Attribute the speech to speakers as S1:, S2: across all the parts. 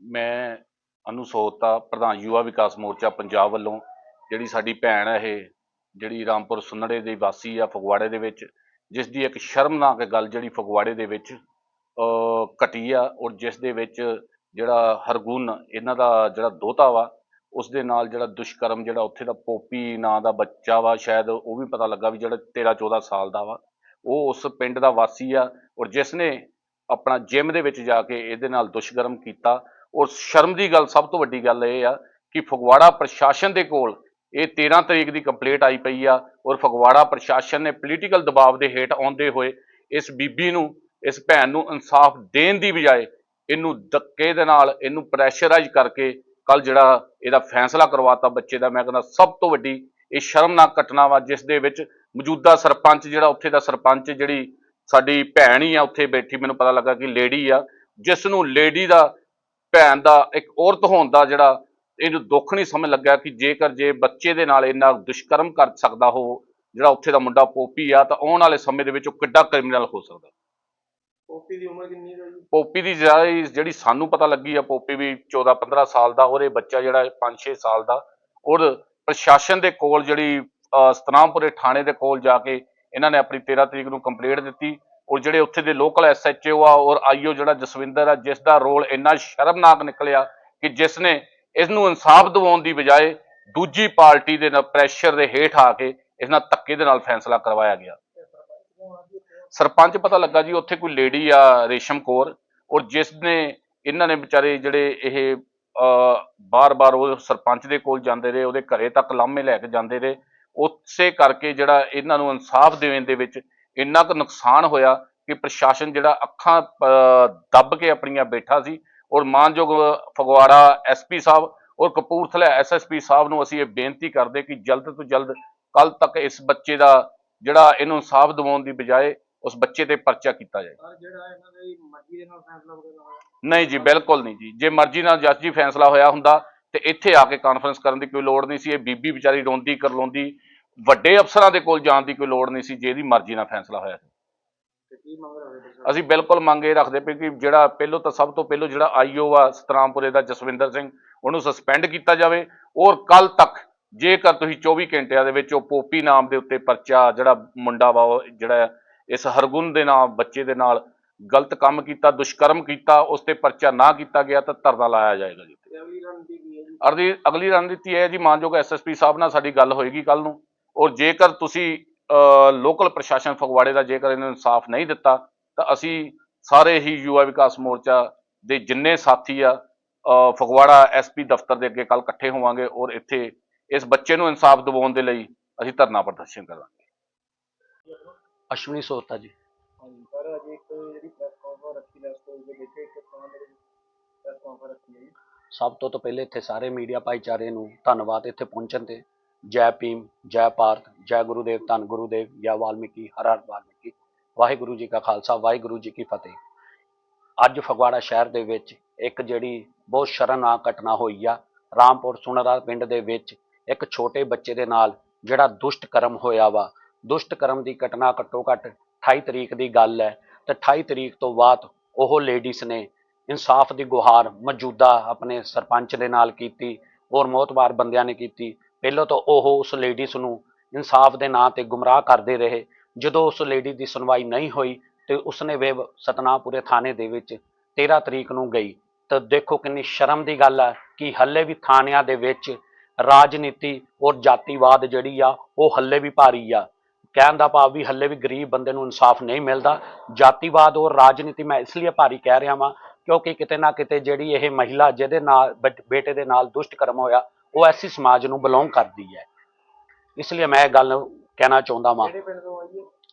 S1: ਮੈਂ ਅਨੁਸੋਤਾ ਪ੍ਰਧਾਨ ਯੁਵਾ ਵਿਕਾਸ ਮੋਰਚਾ ਪੰਜਾਬ ਵੱਲੋਂ, ਜਿਹੜੀ ਸਾਡੀ ਭੈਣ ਹੈ ਇਹ, ਜਿਹੜੀ ਰਾਮਪੁਰ ਸੁੰਨੜੇ ਦੀ ਵਾਸੀ ਆ ਫਗਵਾੜੇ ਦੇ ਵਿੱਚ ਜਿਸ ਦੀ ਇੱਕ ਸ਼ਰਮਨਾਕ ਗੱਲ ਜਿਹੜੀ ਫਗਵਾੜੇ ਦੇ ਵਿੱਚ ਘਟੀ ਆ ਔਰ ਜਿਸ ਦੇ ਵਿੱਚ ਜਿਹੜਾ ਹਰਗੁਣ, ਇਹਨਾਂ ਦਾ ਜਿਹੜਾ ਦੋਤਾ ਵਾ, ਉਸ ਦੇ ਨਾਲ ਜਿਹੜਾ ਦੁਸ਼ਕਰਮ ਜਿਹੜਾ ਉੱਥੇ ਦਾ ਪੋਪੀ ਨਾਂ ਦਾ ਬੱਚਾ ਵਾ, ਸ਼ਾਇਦ ਉਹ ਵੀ ਪਤਾ ਲੱਗਾ ਵੀ ਜਿਹੜਾ 13 14 ਸਾਲ ਦਾ ਵਾ, ਉਹ ਉਸ ਪਿੰਡ ਦਾ ਵਾਸੀ ਆ ਔਰ ਜਿਸ ਨੇ ਆਪਣਾ ਜਿਮ ਦੇ ਵਿੱਚ ਜਾ ਕੇ ਇਹਦੇ ਨਾਲ ਦੁਸ਼ਕਰਮ ਕੀਤਾ ਔਰ ਸ਼ਰਮ ਦੀ ਗੱਲ ਸਭ ਤੋਂ ਵੱਡੀ ਗੱਲ ਇਹ ਆ ਕਿ ਫਗਵਾੜਾ ਪ੍ਰਸ਼ਾਸਨ ਦੇ ਕੋਲ ਇਹ 13 ਤਰੀਕ ਦੀ ਕੰਪਲੇਂਟ ਆਈ ਪਈ ਆ ਔਰ ਫਗਵਾੜਾ ਪ੍ਰਸ਼ਾਸਨ ਨੇ ਪੋਲੀਟੀਕਲ ਦਬਾਅ ਦੇ ਹੇਠ ਆਉਂਦੇ ਹੋਏ ਇਸ ਬੀਬੀ ਨੂੰ, ਇਸ ਭੈਣ ਨੂੰ ਇਨਸਾਫ ਦੇਣ ਦੀ ਬਜਾਏ ਇਹਨੂੰ ਧੱਕੇ ਦੇ ਨਾਲ ਇਹਨੂੰ ਪ੍ਰੈਸ਼ਰਾਈਜ਼ ਕਰਕੇ ਕੱਲ ਜਿਹੜਾ ਇਹਦਾ ਫੈਸਲਾ ਕਰਵਾਤਾ ਬੱਚੇ ਦਾ, ਮੈਂ ਕਹਿੰਦਾ ਸਭ ਤੋਂ ਵੱਡੀ ਇਹ ਸ਼ਰਮਨਾਕ ਘਟਨਾ ਵਾ ਜਿਸ ਦੇ ਵਿੱਚ ਮੌਜੂਦਾ ਸਰਪੰਚ ਜਿਹੜਾ ਉੱਥੇ ਦਾ ਸਰਪੰਚ ਜਿਹੜੀ ਸਾਡੀ ਭੈਣ ਹੀ ਆ, ਉੱਥੇ ਬੈਠੀ ਮੈਨੂੰ ਪਤਾ ਲੱਗਾ ਕਿ ਲੇਡੀ ਆ, ਜਿਸ ਨੂੰ ਲੇਡੀ ਦਾ ਭੈਣ ਦਾ ਇੱਕ ਔਰਤ ਹੋਣ ਦਾ ਜਿਹੜਾ ਇਹਨੂੰ ਦੁੱਖ ਨਹੀਂ ਸਮਝ ਲੱਗਾ ਕਿ ਜੇਕਰ ਜੇ ਬੱਚੇ ਦੇ ਨਾਲ ਇੰਨਾ ਦੁਸ਼ਕਰਮ ਕਰ ਸਕਦਾ ਹੋ ਜਿਹੜਾ ਉੱਥੇ ਦਾ ਮੁੰਡਾ ਪੋਪੀ ਆ ਤਾਂ ਆਉਣ ਵਾਲੇ ਸਮੇਂ ਦੇ ਵਿੱਚ ਉਹ ਕਿੱਡਾ ਕ੍ਰਿਮੀਨਲ ਹੋ ਸਕਦਾ।
S2: ਪੋਪੀ ਦੀ ਉਮਰ ਕਿੰਨੀ ਹੈ ਜੀ
S1: ਪੋਪੀ ਦੀ ਜਿਹੜੀ ਸਾਨੂੰ ਪਤਾ ਲੱਗੀ ਆ ਪੋਪੀ ਵੀ 14 15 ਸਾਲ ਦਾ ਔਰ ਇਹ ਬੱਚਾ ਜਿਹੜਾ 5-6 ਸਾਲ ਦਾ ਔਰ ਪ੍ਰਸ਼ਾਸਨ ਦੇ ਕੋਲ ਜਿਹੜੀ ਸਤਨਾਮਪੁਰੇ ਥਾਣੇ ਦੇ ਕੋਲ ਜਾ ਕੇ ਇਹਨਾਂ ਨੇ ਆਪਣੀ 13 ਤਰੀਕ ਨੂੰ ਕੰਪਲੇਂਟ ਦਿੱਤੀ ਔਰ ਜਿਹੜੇ ਉੱਥੇ ਦੇ ਲੋਕਲ ਐਸਐਚਓ ਆ, ਔਰ ਆਈਓ ਜਿਹੜਾ ਜਸਵਿੰਦਰ ਆ ਜਿਸ ਦਾ ਰੋਲ ਇੰਨਾ ਸ਼ਰਮਨਾਕ ਨਿਕਲਿਆ ਕਿ ਜਿਸ ਨੇ ਇਸ ਨੂੰ ਇਨਸਾਫ ਦਿਵਾਉਣ ਦੀ ਬਜਾਏ ਦੂਜੀ ਪਾਰਟੀ ਦੇ ਨਾਲ ਪ੍ਰੈਸ਼ਰ ਦੇ ਹੇਠ ਆ ਕੇ ਇਸ ਨਾਲ ਧੱਕੇ ਦੇ ਨਾਲ ਫੈਸਲਾ ਕਰਵਾਇਆ ਗਿਆ। ਸਰਪੰਚ ਪਤਾ ਲੱਗਾ ਜੀ, ਉੱਥੇ ਕੋਈ ਲੇਡੀ ਆ ਰੇਸ਼ਮ ਕੌਰ, ਔਰ ਜਿਸ ਨੇ ਇਹਨਾਂ ਨੇ ਵਿਚਾਰੇ ਜਿਹੜੇ ਇਹ ਬਾਰ-ਬਾਰ ਉਹ ਸਰਪੰਚ ਦੇ ਕੋਲ ਜਾਂਦੇ ਰਹੇ, ਉਹਦੇ ਘਰੇ ਤੱਕ ਲਾਮੇ ਲੈ ਕੇ ਜਾਂਦੇ ਰਹੇ, ਉਸੇ ਕਰਕੇ ਜਿਹੜਾ ਇਹਨਾਂ ਨੂੰ ਇਨਸਾਫ ਦੇਣ ਦੇ ਵਿੱਚ ਇੰਨਾ ਕੁ ਨੁਕਸਾਨ ਹੋਇਆ ਕਿ ਪ੍ਰਸ਼ਾਸਨ ਜਿਹੜਾ ਅੱਖਾਂ ਦੱਬ ਕੇ ਆਪਣੀਆਂ ਬੈਠਾ ਸੀ ਔਰ ਮਾਨਯੋਗ ਫਗਵਾੜਾ ਐਸਪੀ ਸਾਹਿਬ ਔਰ ਕਪੂਰਥਲਾ ਐਸਐਸਪੀ ਸਾਹਿਬ ਨੂੰ ਅਸੀਂ ਇਹ ਬੇਨਤੀ ਕਰਦੇ ਕਿ ਜਲਦ ਤੋਂ ਜਲਦ ਕੱਲ ਤੱਕ ਇਸ ਬੱਚੇ ਦਾ ਜਿਹੜਾ ਇਹਨੂੰ ਇਨਸਾਫ ਦਿਵਾਉਣ ਦੀ ਬਜਾਏ ਉਸ ਬੱਚੇ ਤੇ ਪਰਚਾ ਕੀਤਾ ਜਾਏ।
S2: ਸਰ ਜਿਹੜਾ ਇਹਨਾਂ ਦੀ ਮਰਜ਼ੀ ਦੇ ਨਾਲ ਫੈਸਲਾ ਵਗੈਰਾ ਹੋਇਆ?
S1: ਨਹੀਂ ਜੀ ਬਿਲਕੁਲ ਨਹੀਂ ਜੀ। ਜੇ ਮਰਜ਼ੀ ਨਾਲ ਜੱਜ ਜੀ ਫੈਸਲਾ ਹੋਇਆ ਹੁੰਦਾ ਤੇ ਇੱਥੇ ਆ ਕੇ ਕਾਨਫਰੰਸ ਕਰਨ ਦੀ ਕੋਈ ਲੋੜ ਨਹੀਂ ਸੀ। ਇਹ ਬੀਬੀ ਵਿਚਾਰੀ ਰੋਂਦੀ ਕਰਲਾਉਂਦੀ ਵੱਡੇ ਅਫਸਰਾਂ ਦੇ ਕੋਲ ਜਾਣ ਦੀ ਕੋਈ ਲੋੜ ਨਹੀਂ ਸੀ ਜੇ ਇਹਦੀ ਮਰਜ਼ੀ ਨਾਲ ਫੈਸਲਾ ਹੋਇਆ ਸੀ। ਅਸੀਂ ਬਿਲਕੁਲ ਮੰਗ ਇਹ ਰੱਖਦੇ ਪਏ ਕਿ ਜਿਹੜਾ ਪਹਿਲੋਂ ਤਾਂ ਸਭ ਤੋਂ ਪਹਿਲੋਂ ਜਿਹੜਾ ਆਈਓ ਆ ਸਤਰਾਮਪੁਰੇ ਦਾ ਜਸਵਿੰਦਰ ਸਿੰਘ ਉਹਨੂੰ ਸਸਪੈਂਡ ਕੀਤਾ ਜਾਵੇ ਔਰ ਕੱਲ ਤੱਕ ਜੇਕਰ ਤੁਸੀਂ 24 ਘੰਟਿਆਂ ਦੇ ਵਿੱਚ ਉਹ ਪੋਪੀ ਨਾਮ ਦੇ ਉੱਤੇ ਪਰਚਾ ਜਿਹੜਾ ਮੁੰਡਾ ਵਾ ਜਿਹੜਾ ਇਸ ਹਰਗੁਣ ਦੇ ਨਾਮ ਬੱਚੇ ਦੇ ਨਾਲ ਗਲਤ ਕੰਮ ਕੀਤਾ ਦੁਸ਼ਕਰਮ ਕੀਤਾ ਉਸ ਤੇ ਪਰਚਾ ਨਾ ਕੀਤਾ ਗਿਆ ਤਾਂ ਧਰਨਾ ਲਾਇਆ ਜਾਏਗਾ ਜੀ
S2: ਅਗਲੀ ਰਣਨੀਤੀ ਕੀ ਹੈ ਜੀ?
S1: ਅਰਦੀ ਅਗਲੀ ਰਣਨੀਤੀ ਇਹ ਹੈ ਜੀ ਮਾਨਯੋਗ ਐਸਐਸਪੀ ਸਾਹਿਬ ਨਾਲ ਸਾਡੀ ਗੱਲ ਹੋਏਗੀ ਕੱਲ ਨੂੰ। ਔਰ ਜੇਕਰ ਤੁਸੀਂ ਲੋਕਲ ਪ੍ਰਸ਼ਾਸਨ ਫਗਵਾੜੇ ਦਾ ਜੇਕਰ ਇਹਨਾਂ ਨੂੰ ਇਨਸਾਫ ਨਹੀਂ ਦਿੱਤਾ ਤਾਂ ਅਸੀਂ ਸਾਰੇ ਹੀ ਯੁਵਾ ਵਿਕਾਸ ਮੋਰਚਾ ਦੇ ਜਿੰਨੇ ਸਾਥੀ ਆ ਫਗਵਾੜਾ ਐਸਪੀ ਦਫ਼ਤਰ ਦੇ ਅੱਗੇ ਕੱਲ ਇਕੱਠੇ ਹੋਵਾਂਗੇ ਔਰ ਇੱਥੇ ਇਸ ਬੱਚੇ ਨੂੰ ਇਨਸਾਫ ਦਿਵਾਉਣ ਦੇ ਲਈ ਅਸੀਂ ਧਰਨਾ ਪ੍ਰਦਰਸ਼ਨ ਕਰਾਂਗੇ।
S3: ਅਸ਼ਵਨੀ ਸੋਤਾ ਜੀ।
S2: ਹਾਂਜੀ ਸਰ ਅੱਜ ਇੱਕ ਜਿਹੜੀ ਪ੍ਰੈਸ ਕਾਨਫਰੰਸ ਰੱਖੀ ਲੈਸ ਦੇ ਵਿੱਚ ਇੱਕ ਥਾਂ ਦੇ ਪ੍ਰੈਸ ਕਾਨਫਰੰਸ ਰੱਖੀ ਹੈ ਜੀ।
S3: ਸਭ ਤੋਂ ਤੋਂ ਪਹਿਲੇ ਇੱਥੇ ਸਾਰੇ ਮੀਡੀਆ ਭਾਈਚਾਰੇ ਨੂੰ ਧੰਨਵਾਦ ਇੱਥੇ ਪਹੁੰਚਣ ਤੇ। ਜੈ ਭੀਮ ਜੈ ਭਾਰਤ ਜੈ ਗੁਰੂਦੇਵ, ਧੰਨ ਗੁਰੂਦੇਵ, ਜੈ ਵਾਲਮੀਕੀ, ਹਰ ਹਰ ਵਾਲਮੀਕੀ। ਵਾਹਿਗੁਰੂ ਜੀ ਕਾ ਖਾਲਸਾ, ਵਾਹਿਗੁਰੂ ਜੀ ਕੀ ਫਤਿਹ। ਅੱਜ ਫਗਵਾੜਾ ਸ਼ਹਿਰ ਦੇ ਵਿੱਚ ਇੱਕ ਜਿਹੜੀ ਬਹੁਤ ਸ਼ਰਮਨਾਕ ਘਟਨਾ ਹੋਈ ਆ, ਰਾਮਪੁਰ ਸੁਣਰਾ ਪਿੰਡ ਦੇ ਵਿੱਚ ਇੱਕ ਛੋਟੇ ਬੱਚੇ ਦੇ ਨਾਲ ਜਿਹੜਾ ਦੁਸ਼ਟ ਕਰਮ ਹੋਇਆ ਵਾ। ਦੁਸ਼ਟ ਕਰਮ ਦੀ ਘਟਨਾ ਘੱਟੋ ਘੱਟ 28 ਤਰੀਕ ਦੀ ਗੱਲ ਹੈ। ਤੇ 28 ਤਰੀਕ ਤੋਂ ਬਾਅਦ ਉਹ ਲੇਡੀਜ਼ ਨੇ ਇਨਸਾਫ ਦੀ ਗੁਹਾਰ ਮੌਜੂਦਾ ਆਪਣੇ ਸਰਪੰਚ ਦੇ ਨਾਲ ਕੀਤੀ ਔਰ ਮੋਤਬਾਰ ਬੰਦਿਆਂ ਨੇ ਕੀਤੀ। ਪਹਿਲਾਂ ਤਾਂ ਉਹ ਉਸ ਲੇਡੀਜ਼ ਨੂੰ ਇਨਸਾਫ ਦੇ ਨਾਂ ਤੇ ਗੁੰਮਰਾਹ ਕਰਦੇ ਰਹੇ। ਜਦੋਂ ਉਸ ਲੇਡੀ ਦੀ ਸੁਣਵਾਈ ਨਹੀਂ ਹੋਈ ਤੇ ਉਸਨੇ ਵੇ ਸਤਨਾਪੁਰੇ ਥਾਣੇ ਦੇ ਵਿੱਚ 13 ਤਰੀਕ ਨੂੰ ਗਈ। ਤਾਂ ਦੇਖੋ ਕਿੰਨੀ ਸ਼ਰਮ ਦੀ ਗੱਲ ਆ ਕਿ ਹੱਲੇ ਵੀ ਥਾਣਿਆਂ ਦੇ ਵਿੱਚ ਰਾਜਨੀਤੀ ਔਰ ਜਾਤੀਵਾਦ ਜਿਹੜੀ ਆ, ਉਹ ਹੱਲੇ ਵੀ ਭਾਰੀ ਆ। ਕਹਿਣ ਦਾ ਭਾਵ ਵੀ ਹੱਲੇ ਵੀ ਗਰੀਬ ਬੰਦੇ ਨੂੰ ਇਨਸਾਫ ਨਹੀਂ ਮਿਲਦਾ। ਜਾਤੀਵਾਦ ਔਰ ਰਾਜਨੀਤੀ ਮੈਂ ਇਸ ਲਈ ਭਾਰੀ ਕਹਿ ਰਿਹਾ ਵਾਂ ਕਿਉਂਕਿ ਕਿਤੇ ਨਾ ਕਿਤੇ ਜਿਹੜੀ ਇਹ ਮਹਿਲਾ ਜਿਹਦੇ ਨਾਲ ਬਟ- ਬੇਟੇ ਦੇ ਨਾਲ ਦੁਸ਼ਟ ਕਰਮ ਹੋਇਆ ਉਹ ਐਸੀ ਸਮਾਜ ਨੂੰ ਬਿਲੋਂਗ ਕਰਦੀ ਹੈ। ਇਸ ਲਈ ਮੈਂ ਇਹ ਗੱਲ ਕਹਿਣਾ ਚਾਹੁੰਦਾ ਵਾਂ।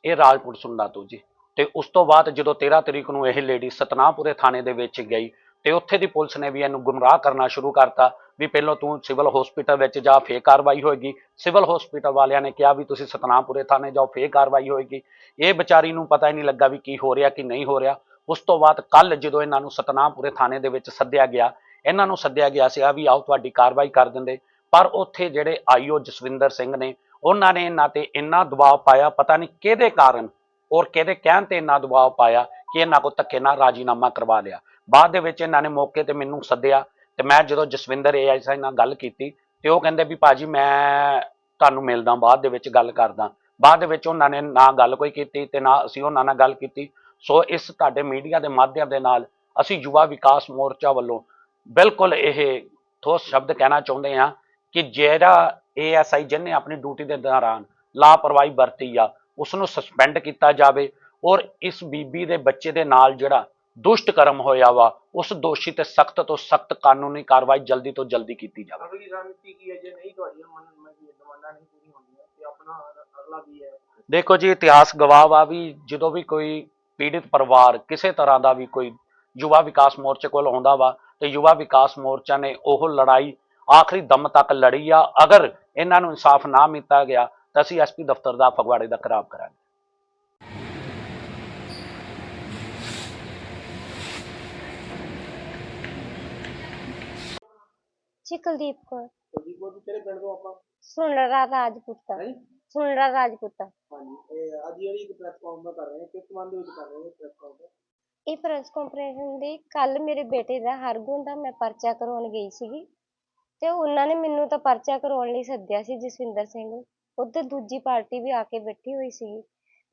S3: ਇਹ? ਰਾਜਪੁਰ ਸੁਣਦਾ ਤੋਂ ਜੀ। ਤੇ ਉਸ ਤੋਂ ਬਾਅਦ ਜਦੋਂ 13 ਤਰੀਕ ਨੂੰ ਇਹ ਲੇਡੀ ਸਤਨਾਪੁਰੇ ਥਾਣੇ ਦੇ ਵਿੱਚ ਗਈ ਤੇ ਉੱਥੇ ਦੀ ਪੁਲਿਸ ਨੇ ਵੀ ਇਹਨੂੰ ਗੁੰਮਰਾਹ ਕਰਨਾ ਸ਼ੁਰੂ ਕਰਤਾ ਵੀ ਪਹਿਲਾਂ ਤੂੰ ਸਿਵਲ ਹਸਪੀਟਲ ਵਿੱਚ ਜਾ ਫੇਰ ਕਾਰਵਾਈ ਹੋਏਗੀ। ਸਿਵਲ ਹਸਪੀਟਲ ਵਾਲਿਆਂ ਨੇ ਕਿਹਾ ਵੀ ਤੁਸੀਂ ਸਤਨਾਮਪੁਰੇ ਥਾਣੇ ਜਾਓ ਫੇਰ ਕਾਰਵਾਈ ਹੋਏਗੀ। ਇਹ ਵਿਚਾਰੀ ਨੂੰ ਪਤਾ ਹੀ ਨਹੀਂ ਲੱਗਾ ਵੀ ਕੀ ਹੋ ਰਿਹਾ ਕੀ ਨਹੀਂ ਹੋ ਰਿਹਾ। ਉਸ ਤੋਂ ਬਾਅਦ ਕੱਲ ਜਦੋਂ ਇਹਨਾਂ ਨੂੰ ਸਤਨਾਮਪੁਰੇ ਥਾਣੇ ਦੇ ਵਿੱਚ ਸੱਦਿਆ ਗਿਆ ਇਹਨਾਂ ਨੂੰ ਸੱਦਿਆ ਗਿਆ ਸੀ ਆ ਵੀ ਆਓ ਤੁਹਾਡੀ ਕਾਰਵਾਈ ਕਰ ਦਿੰਦੇ। ਪਰ ਉੱਥੇ ਜਿਹੜੇ ਆਈਓ ਜਸਵਿੰਦਰ ਸਿੰਘ ਨੇ, ਉਹਨਾਂ ਨੇ ਇਹਨਾਂ ਤੇ ਇੰਨਾ ਦਬਾਅ ਪਾਇਆ, ਪਤਾ ਨਹੀਂ ਕਿਹਦੇ ਕਾਰਨ, ਔਰ ਕਿਹਦੇ ਕਹਿਣ ਤੇ ਇੰਨਾ ਦਬਾਅ ਪਾਇਆ ਕਿ ਇਹਨਾਂ ਕੋ ਧੱਕੇ ਨਾਲ ਰਾਜੀਨਾਮਾ ਕਰਵਾ ਲਿਆ। ਬਾਅਦ ਦੇ ਵਿੱਚ ਇਹਨਾਂ ਨੇ ਮੌਕੇ ਤੇ ਮੈਨੂੰ ਸੱਦਿਆ ਤੇ ਮੈਂ ਜਦੋਂ ਜਸਵਿੰਦਰ ਏਐਸਆਈ ਨਾਲ ਗੱਲ ਕੀਤੀ ਤੇ ਉਹ ਕਹਿੰਦੇ ਵੀ ਭਾਜੀ ਮੈਂ ਤੁਹਾਨੂੰ ਮਿਲਦਾ, ਬਾਅਦ ਦੇ ਵਿੱਚ ਗੱਲ ਕਰਦਾ। ਬਾਅਦ ਦੇ ਵਿੱਚ ਉਹਨਾਂ ਨੇ ਨਾ ਗੱਲ ਕੋਈ ਕੀਤੀ ਤੇ ਨਾ ਅਸੀਂ ਉਹਨਾਂ ਨਾਲ ਗੱਲ ਕੀਤੀ। ਸੋ ਇਸ ਤੁਹਾਡੇ ਮੀਡੀਆ ਦੇ ਮਾਧਿਅਮ ਦੇ ਨਾਲ ਅਸੀਂ ਯੁਵਾ ਵਿਕਾਸ ਮੋਰਚਾ ਵੱਲੋਂ ਬਿਲਕੁਲ ਇਹ ਠੋਸ ਸ਼ਬਦ ਕਹਿਣਾ ਚਾਹੁੰਦੇ ਹਾਂ ਕਿ ਜਿਹੜਾ ਏਐਸਆਈ ਜਿਹਨੇ ਆਪਣੀ ਡਿਊਟੀ ਦੇ ਦੌਰਾਨ ਲਾਪਰਵਾਹੀ ਵਰਤੀ ਆ ਉਸ ਨੂੰ ਸਸਪੈਂਡ ਕੀਤਾ ਜਾਵੇ ਔਰ ਇਸ ਬੀਬੀ ਦੇ ਬੱਚੇ ਦੇ ਨਾਲ ਜਿਹੜਾ ਦੁਸ਼ਟ ਕਰਮ ਹੋਇਆ ਵਾ ਉਸ ਦੋਸ਼ੀ ਤੇ ਸਖਤ ਤੋਂ ਸਖਤ ਕਾਨੂੰਨੀ ਕਾਰਵਾਈ ਜਲਦੀ ਤੋਂ ਜਲਦੀ ਕੀਤੀ ਜਾਵੇ।
S2: ਅਗਲੀ ਰਣਨੀਤੀ ਕੀ ਹੈ? ਜੇ ਨਹੀਂ ਤੁਹਾਡੀਆਂ ਮਨ ਮੰਗੀ ਡਿਮਾਂਡਾਂ ਨਹੀਂ ਪੂਰੀ ਹੁੰਦੀਆਂ ਤੇ ਆਪਣਾ ਅਗਲਾ ਕੀ ਹੈ?
S3: ਦੇਖੋ ਜੀ ਇਤਿਹਾਸ ਗਵਾਹ ਵਾ ਵੀ ਜਦੋਂ ਵੀ ਕੋਈ ਪੀੜਿਤ ਪਰਿਵਾਰ ਕਿਸੇ ਤਰ੍ਹਾਂ ਦਾ ਵੀ ਕੋਈ ਯੁਵਾ ਵਿਕਾਸ ਮੋਰਚੇ ਕੋਲ ਆਉਂਦਾ ਵਾ ਤੇ ਯੁਵਾ ਵਿਕਾਸ ਮੋਰਚਾ ਨੇ ਉਹ ਲੜਾਈ ਆਖਰੀ ਦਮ ਤੱਕ ਲੜੀ ਆ। ਅਗਰ ਇਹਨਾਂ ਨੂੰ ਇਨਸਾਫ ਨਾ ਮਿਲਤਾ ਗਿਆ ਤਾਂ ਅਸੀਂ ਐਸਪੀ ਦਫ਼ਤਰ ਦਾ ਫਗਵਾੜੇ ਦਾ ਖਰਾਬ ਕਰਾਂਗੇ।
S4: ਜੀ ਕੁਲਦੀਪ ਕੌਰ।
S2: ਕੁਲਦੀਪ ਕੌਰ ਕਿਹੜੇ ਪਿੰਡ ਤੋਂ ਆਪਾਂ?
S4: ਸੁਣਰਾ ਰਾਜਪੂਤਾ।
S2: ਹੈ
S4: ਸੁਣਰਾ ਰਾਜਪੂਤਾ।
S2: ਹਾਂਜੀ ਇਹ ਅੱਜ ਜਿਹੜੀ ਇੱਕ ਪ੍ਰੈਸ ਕਾਨਫਰੰਸ ਕਰ ਰਹੇ ਹਾਂ ਕਿਸ ਸੰਬੰਧ ਦੇ ਵਿੱਚ ਕਰ ਰਹੇ ਹਾਂ ਪ੍ਰੈਸ ਕਾਨਫਰੰਸ
S4: ਇਹ ਪ੍ਰੈਸ ਕੰਪਰੇਸ਼ਨ ਦੀ ਕੱਲ੍ਹ ਮੇਰੇ ਬੇਟੇ ਦਾ ਹਰਗੁਣ ਦਾ ਮੈਂ ਪਰਚਾ ਕਰਵਾਉਣ ਗਈ ਸੀਗੀ ਤੇ ਉਹਨਾਂ ਨੇ ਮੈਨੂੰ ਤਾਂ ਪਰਚਾ ਕਰਵਾਉਣ ਲਈ ਸੱਦਿਆ ਸੀ ਜਸਵਿੰਦਰ ਸਿੰਘ ਨੂੰ। ਉੱਧਰ ਦੂਜੀ ਪਾਰਟੀ ਵੀ ਆ ਕੇ ਬੈਠੀ ਹੋਈ ਸੀਗੀ।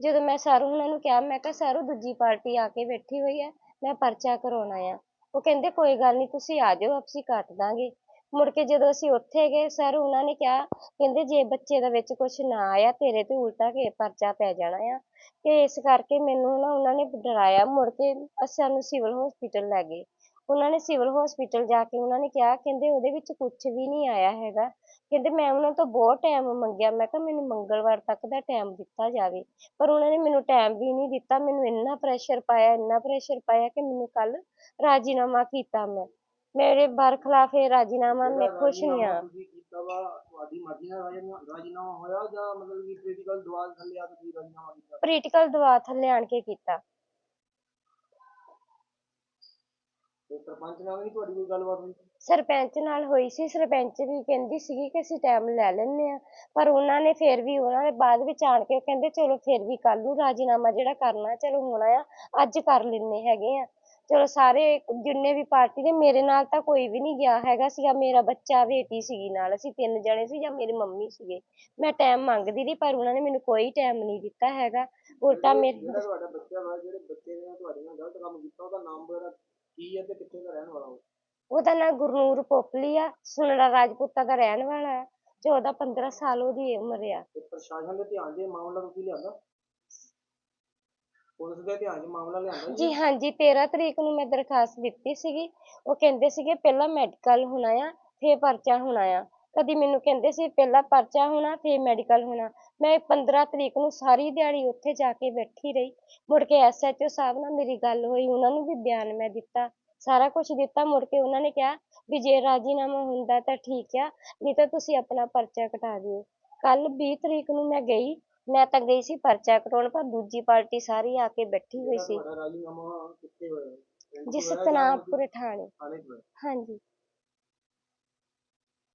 S4: ਜਦੋਂ ਮੈਂ ਸਰ ਉਹਨਾਂ ਨੂੰ ਕਿਹਾ, ਮੈਂ ਕਿਹਾ ਸਰ ਉਹ ਦੂਜੀ ਪਾਰਟੀ ਆ ਕੇ ਬੈਠੀ ਹੋਈ ਹੈ, ਮੈਂ ਪਰਚਾ ਕਰਵਾਉਣਾ ਆ ਉਹ ਕਹਿੰਦੇ, ਕੋਈ ਗੱਲ ਨਹੀਂ ਤੁਸੀਂ ਆ ਜਾਓ ਅਸੀਂ ਕੱਟ ਦਾਂਗੇ। ਮੁੜ ਕੇ ਜਦੋਂ ਅਸੀਂ ਉੱਥੇ ਗਏ ਸਰ ਉਹਨਾਂ ਨੇ ਕਿਹਾ, ਕਹਿੰਦੇ ਜੇ ਬੱਚੇ ਦਾ ਵਿੱਚ ਕੁਝ ਨਾ ਆਇਆ, ਤੇਰੇ ਤੇ ਉਲਟਾ ਕੇ ਪਰਚਾ ਪੈ ਜਾਣਾ ਆ। ਤੇ ਇਸ ਕਰਕੇ ਮੈਨੂੰ ਨਾ ਉਹਨਾਂ ਨੇ ਡਰਾਇਆ, ਮੁੜ ਕੇ ਸਾਨੂੰ ਸਿਵਲ ਹਸਪੀਟਲ ਲੈ ਗਏ। ਉਹਨਾਂ ਨੇ ਸਿਵਲ ਹਸਪੀਟਲ ਜਾ ਕੇ ਉਹਨਾਂ ਨੇ ਕਿਹਾ, ਕਹਿੰਦੇ ਉਹਦੇ ਵਿੱਚ ਕੁਝ ਵੀ ਨਹੀਂ ਆਇਆ ਹੈਗਾ। ਕਹਿੰਦੇ ਮੈਂ ਉਹਨਾਂ ਤੋਂ ਬਹੁਤ ਟਾਈਮ ਮੰਗਿਆ, ਮੈਂ ਕਿਹਾ ਮੈਨੂੰ ਮੰਗਲਵਾਰ ਤੱਕ ਦਾ ਟਾਈਮ ਦਿੱਤਾ ਜਾਵੇ। ਪਰ ਉਹਨਾਂ ਨੇ ਮੈਨੂੰ ਟਾਈਮ ਵੀ ਨਹੀਂ ਦਿੱਤਾ, ਮੈਨੂੰ ਇੰਨਾ ਪ੍ਰੈਸ਼ਰ ਪਾਇਆ, ਇੰਨਾ ਪ੍ਰੈਸ਼ਰ ਪਾਇਆ ਕਿ ਮੈਨੂੰ ਕੱਲ ਰਾਜੀਨਾਮਾ ਕੀਤਾ ਮੈਂ। ਮੇਰੇ ਬਰਖਲਾਫ ਇਹ ਰਾਜੀਨਾਮਾ ਮੈਂ ਖੁਸ਼ ਨਹੀਂ ਆ
S2: ਤੁਸੀਂ ਕੀਤਾ ਵਾ ਤੁਹਾਡੀ ਮਰਜ਼ੀ ਨਾਲ ਰਾਜ਼ੀਨਾਮਾ ਰਾਜ਼ੀਨਾਮਾ ਹੋਇਆ ਜਾਂ ਮਤਲਬ ਕਿ ਪੋਲੀਟੀਕਲ ਦਬਾਅ ਥੱਲੇ ਆ ਕੇ ਤੁਸੀਂ ਰਾਜ਼ੀਨਾਮਾ ਕੀਤਾ?
S4: ਪੋਲੀਟੀਕਲ ਦਬਾਅ ਥੱਲੇ ਆਣ ਕੇ ਕੀਤਾ।
S2: ਤੇ ਸਰਪੰਚ ਨਾਲ ਨਹੀਂ ਤੁਹਾਡੀ ਕੋਈ ਗੱਲਬਾਤ ਹੋਈ?
S4: ਸਰਪੰਚ ਨਾਲ ਹੋਈ ਸੀ। ਸਰਪੰਚ ਵੀ ਕਹਿੰਦੀ ਸੀਗੀ ਕਿ ਅਸੀਂ ਟਾਈਮ ਲੈ ਲੈਂਦੇ ਆ ਪਰ ਉਹਨਾਂ ਨੇ ਫਿਰ ਵੀ ਉਹਨਾਂ ਨੇ ਬਾਅਦ ਵਿੱਚ ਆਣ ਕੇ ਕਹਿੰਦੇ ਚਲੋ ਫਿਰ ਵੀ ਕੱਲ ਨੂੰ ਰਾਜੀਨਾਮਾ ਜਿਹੜਾ ਕਰਨਾ ਚਲੋ ਹੋਣਾ ਆ। ਅੱਜ ਕਰ ਲੈਂਦੇ ਹੈਗੇ ਆ। ਚਲੋ ਸਾਰੇ ਜਿੰਨੇ ਵੀ ਪਾਰਟੀ ਦੇ ਮੇਰੇ ਨਾਲ ਤਾਂ ਕੋਈ ਵੀ ਨਹੀਂ ਗਿਆ ਹੈਗਾ ਸੀਗਾ। ਮੇਰਾ ਬੱਚਾ ਬੇਟੀ ਸੀਗੀ ਨਾਲ ਅਸੀਂ ਤਿੰਨ ਜਣੇ ਸੀ ਜਾਂ ਮੇਰੀ ਮੰਮੀ ਸੀਗੇ। ਮੈਂ ਟਾਈਮ ਮੰਗਦੀ ਰਹੀ ਪਰ ਉਹਨਾਂ ਨੇ ਮੈਨੂੰ ਕੋਈ ਟਾਈਮ ਨਹੀਂ ਦਿੱਤਾ ਹੈਗਾ। ਉਲਟਾ ਮੇਰੇ
S2: ਜਿਹੜਾ ਤੁਹਾਡਾ ਬੱਚਾ ਵਾ ਜਿਹੜੇ ਬੱਚੇ ਨੇ ਤੁਹਾਡੇ ਨਾਲ ਗਲਤ ਕੰਮ ਕੀਤਾ ਉਹਦਾ ਨਾਮ ਵਗੈਰਾ ਕੀ ਹੈ ਤੇ ਕਿੱਥੇ ਦਾ ਰਹਿਣ ਵਾਲਾ ਉਹ?
S4: ਉਹਦਾ ਨਾਂ ਗੁਰਨੂਰ ਪੋਪਲੀ ਆ ਸੁਨੜਾ ਰਾਜਪੂਤਾ ਦਾ ਰਹਿਣ ਵਾਲਾ ਹੈ 14 15 ਸਾਲ ਉਹਦੀ ਉਮਰ ਆ।
S2: ਤੇ ਪ੍ਰਸ਼ਾਸਨ ਦੇ ਧਿਆਨ ਇਹ ਮਾਮਲਾ ਤੁਸੀਂ ਲਿਆਂਦਾ? ਪੁਲਿਸ ਦੇ ਧਿਆਨ 'ਚ ਮਾਮਲਾ ਲਿਆਂਦਾ
S4: ਜੀ ਹਾਂਜੀ 13 ਤਰੀਕ ਨੂੰ ਮੈਂ ਦਰਖਾਸਤ ਦਿੱਤੀ ਸੀਗੀ। ਉਹ ਕਹਿੰਦੇ ਸੀਗੇ ਪਹਿਲਾਂ ਮੈਡੀਕਲ ਹੋਣਾ ਆ ਫੇਰ ਪਰਚਾ ਹੋਣਾ ਆ। ਕਦੀ ਮੈਨੂੰ ਕਹਿੰਦੇ ਸੀ ਪਹਿਲਾਂ ਪਰਚਾ ਹੋਣਾ ਫੇਰ ਮੈਡੀਕਲ ਹੋਣਾ। ਮੈਂ 15 ਤਰੀਕ ਨੂੰ ਸਾਰੀ ਦਿਹਾੜੀ ਉੱਥੇ ਜਾ ਕੇ ਬੈਠੀ ਰਹੀ। ਮੁੜ ਕੇ ਐਸਐਚਓ ਸਾਹਿਬ ਨਾਲ ਮੇਰੀ ਗੱਲ ਹੋਈ ਉਹਨਾਂ ਨੂੰ ਵੀ ਬਿਆਨ ਮੈਂ ਦਿੱਤਾ। ਸਾਰਾ ਕੁਝ ਦਿੱਤਾ ਮੁੜ ਕੇ ਉਹਨਾਂ ਨੇ ਕਿਹਾ ਵੀ ਜੇ ਰਾਜੀਨਾਮਾ ਹੁੰਦਾ ਤਾਂ ਠੀਕ ਆ ਨਹੀਂ ਤਾਂ ਤੁਸੀਂ ਆਪਣਾ ਪਰਚਾ ਕਟਾ ਦਿਓ। ਕੱਲ 20 ਤਰੀਕ ਨੂੰ ਮੈਂ ਗਈ ਮੈਂ ਤਾਂ ਗਈ ਸੀ ਪਰਚਾ ਕਟਾਉਣ ਪਰ ਦੂਜੀ ਪਾਰਟੀ ਸਾਰੀ ਆ ਕੇ ਬੈਠੀ ਹੋਈ ਸੀ। ਜੀ ਸਤਨਾਮਪੁਰ ਥਾਣੇ? ਹਾਂਜੀ।